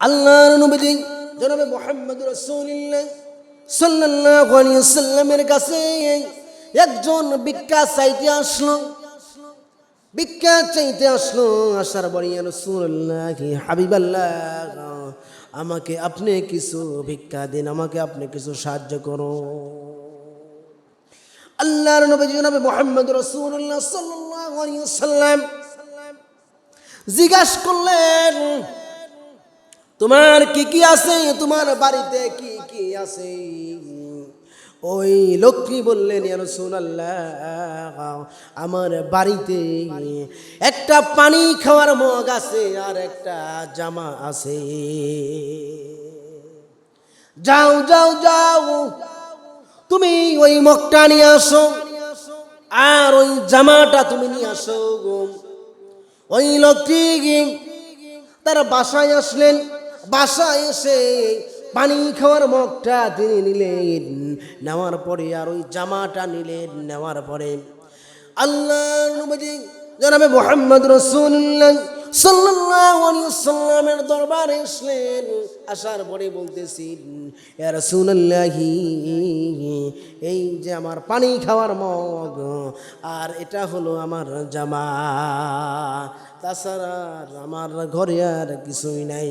আল্লাহর নবীজি জনাবে মোহাম্মদ রাসূলুল্লাহ সাল্লাল্লাহু আলাইহি সাল্লামের কাছে একজন ভিক্ষা চাইতে আসলো। ভিক্ষা চাইতে আসলো, আসার বাড়ি রাসূলুল্লাহ, হাবিবাল্লাহ, আমাকে আপনি কিছু ভিক্ষা দিন, আমাকে আপনি কিছু সাহায্য করো। আল্লাহর নবী জনাবে মোহাম্মদ রাসূলুল্লাহ সাল্লাল্লাহু আলাইহি সাল্লাম জিজ্ঞাসা করলেন তোমার কি কি আছে? তোমার বাড়িতে কি কি আছে? ওই লক্ষ্মী বললেন আমার বাড়িতে একটা পানি খাওয়ার মগ আছে আর একটা জামা আছে। যাও যাও যাও। তুমি ওই মগটা নিয়ে আসো আর ওই জামাটা তুমি নিয়ে আসো ওই লোকটি তারা বাসায় আসলেন। বাসায় এসে পানি খাওয়ার মগটা তিনি নিলেন। নেওয়ার পরে আর ওই জামাটা নিলেন। নেওয়ার পরে আল্লাহ জনাবে মোহাম্মদ রসুল্লাহ সাল্লামের দরবারে আসলেন আসার পরে রাসূলুল্লাহি, এই যে আমার পানি খাওয়ার মগ, আর এটা হলো আমার জামা। তাছাড়া আমার ঘরে আর কিছুই নাই।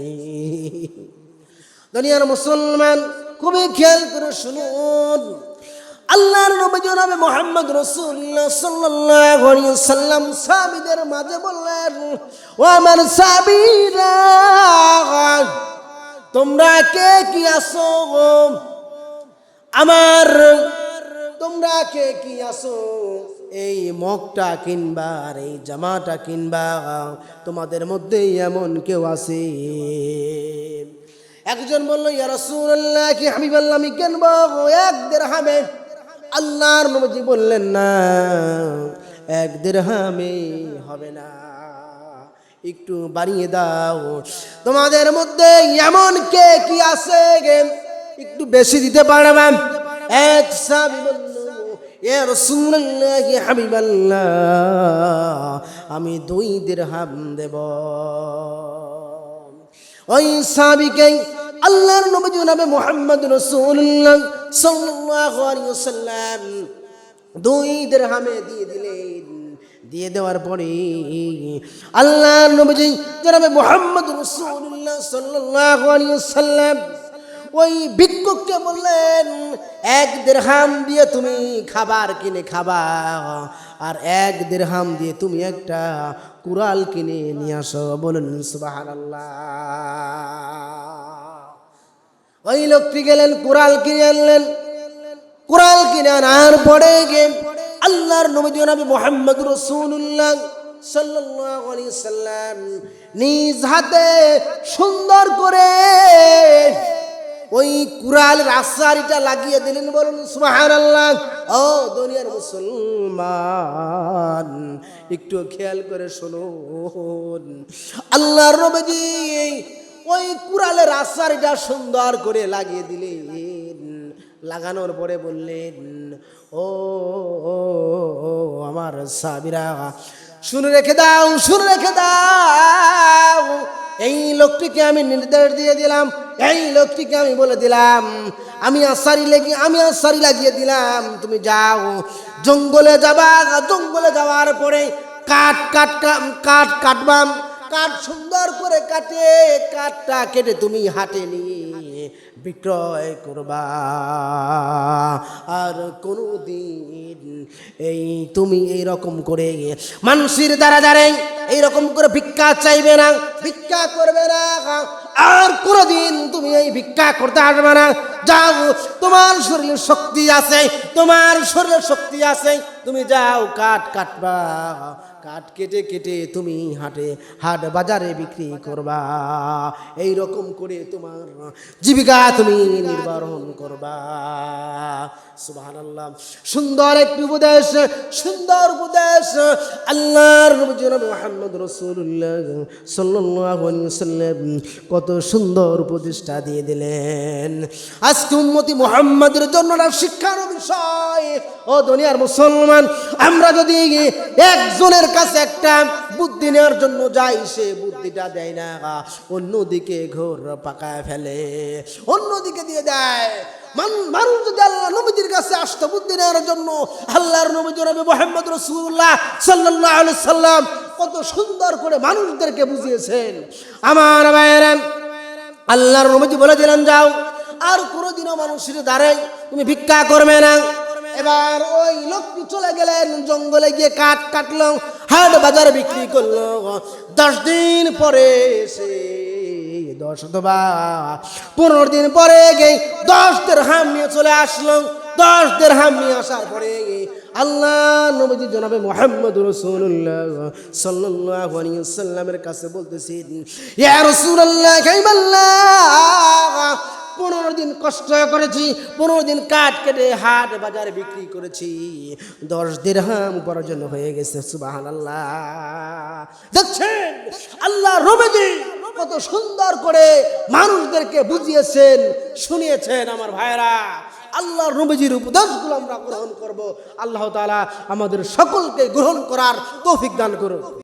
দুনিয়ার মুসলমান খুবই খেয়াল করে শুনুন আল্লাহর নবী জনাবে মোহাম্মদ রাসূলুল্লাহ সাল্লাল্লাহু আলাইহি সাল্লাম সাহাবীদের মাঝে বললেন, ও আমার সাহাবীরা, তোমরা কে কি আসো? আমার, তোমরা কে কি আসো এই মগটা কিনবা আর এই জামাটা কিনবা, তোমাদের মধ্যে এমন কেউ আছে। একজন বলল, ইয়া রাসূলুল্লাহ, কি আমি বললাম কিনবো? এক দেড়হামে আল্লাহর নবী বললেন, না, এক দেড়হামে হবে না। একটু বাড়িয়ে দাও। তোমাদের মধ্যে এমন কে কি আছে একটু বেশি দিতে পারবেন এক ইয়া হাবিবাল্লাহ, আমি দুই দিরহাম দেব। ওই সাবিকে আল্লাহর নবী জনাবে মোহাম্মদ রাসূলুল্লাহ ওয়াসাল্লাম দুই দিরহামে দিয়ে দিলেন। দিয়ে দেওয়ার পরে আল্লাহর নবীজি জনাবে মুহাম্মদ রাসূলুল্লাহ সাল্লাল্লাহু আলাইহি ওয়াসাল্লাম ওই ভিক্ষুককে বললেন, এক দেড়হাম দিয়ে তুমি খাবার কিনে খাবা আর এক দেড়হাম দিয়ে তুমি একটা কুড়াল কিনে নিয়ে আসো। বলুন সুবহানাল্লাহ। ওই লোকটি গেলেন, কুড়াল কিনে আনলেন। কুড়াল কিনে আনার পরে গে আল্লাহর নবী নবী মোহাম্মদ রসুল্লাহ সাল্লাম নিজ হাতে সুন্দর করে ওই কুড়ালের আসারিটা লাগিয়ে দিলেন, বলুন, সুবহানাল্লাহ। ও দুনিয়ার মুসলমান, একটু খেয়াল করে শুনুন। আল্লাহর নবীজি ওই কুড়ালের আসারিটা সুন্দর করে লাগিয়ে দিলেন। লাগানোর পরে বললেন, ও আমার সাবিরা, শুনে রেখে দাও, শুনে রেখে দাও। এই লোকটিকে আমি নির্দেশ দিয়ে দিলাম, এই লোকটিকে আমি বলে দিলাম, আমি আসারি লেগে, আমি আসারি লাগিয়ে দিলাম, তুমি যাও। জঙ্গলে যাবা, জঙ্গলে যাওয়ার পরে কাঠ কাটকা কাঠ কাটবাম কাঠ সুন্দর করে কাটে, কাঠটা কেটে তুমি হাটে নিয়ে বিক্রয় করবা। আর কোনো দিন এই তুমি এই রকম করে মানুষের দ্বারা দ্বারে এইরকম করে ভিক্ষা চাইবে না, ভিক্ষা করবে না। আর কোনোদিন তুমি এই ভিক্ষা করতে আসবে না। যাও, তোমার শরীরে শক্তি আছে, তোমার শরীরে শক্তি আছে। তুমি যাও, কাঠ কাটবা, কাঠ কেটে কেটে তুমি হাটে, হাট বাজারে বিক্রি করবা। এই রকম করে তোমার জীবিকা তুমি নির্বাহন করবা। সুবহানাল্লাহ। সুন্দর একটি উপদেশ, সুন্দর উপদেশ। আল্লাহর মুহাম্মদ আলাইহি ওয়াসাল্লাম। কত সুন্দর উপদেশটা দিয়ে দিলেন। আজকে উম্মতি মোহাম্মদের জন্য না শিক্ষার বিষয়। ও দুনিয়ার মুসলমান, আমরা যদি একজনের কাছে একটা বুদ্ধি নেওয়ার জন্য যাই, সে বুদ্ধিটা দেয় না। অন্যদিকে ঘোর পাকায় ফেলে, অন্যদিকে দিয়ে দেয়। মান- মানুষ যদি আল্লাহ নবীজির কাছে আসতো বুদ্ধি নেওয়ার জন্য, আল্লাহর নবীজি নবী মোহাম্মদ রসুল্লাহ সাল্লাহ সাল্লাম কত সুন্দর করে মানুষদেরকে বুঝিয়েছেন। আমার ভাইয়েরা, আল্লাহর নবীজি বলে দিলেন, যাও। আর কোনোদিনও মানুষের দ্বারে তুমি ভিক্ষা করবে না। এবার ওই লোকটি চলে গেলেন, জঙ্গলে গিয়ে কাঠ কাটলো, হাট বাজারে বিক্রি করল। দশ দিন পরে এসে দশ অথবা পনেরো দিন পরে গিয়ে দশ দের হাম নিয়ে চলে আসলো। দশ দের হাম নিয়ে আসার পরে আল্লাহ নবীজি জনাবে মোহাম্মদ রসুল্লাহ আলাইহি সাল্লামের কাছে বলতেছেন, ইয়া পনেরো দিন কষ্ট করেছি, পনেরো দিন কাঠ কেটে হাট বাজারে বিক্রি করেছি দশ দিরহাম উপার্জন হয়ে গেছে সুবাহান আল্লাহ দেখছেন, আল্লাহ রবেজি কত সুন্দর করে মানুষদেরকে বুঝিয়েছেন, শুনিয়েছেন আমার ভাইরা আল্লাহর নবীজির উপদেশগুলো আমরা গ্রহণ করব। আল্লাহ তালা আমাদের সকলকে গ্রহণ করার তৌফিক দান করুন।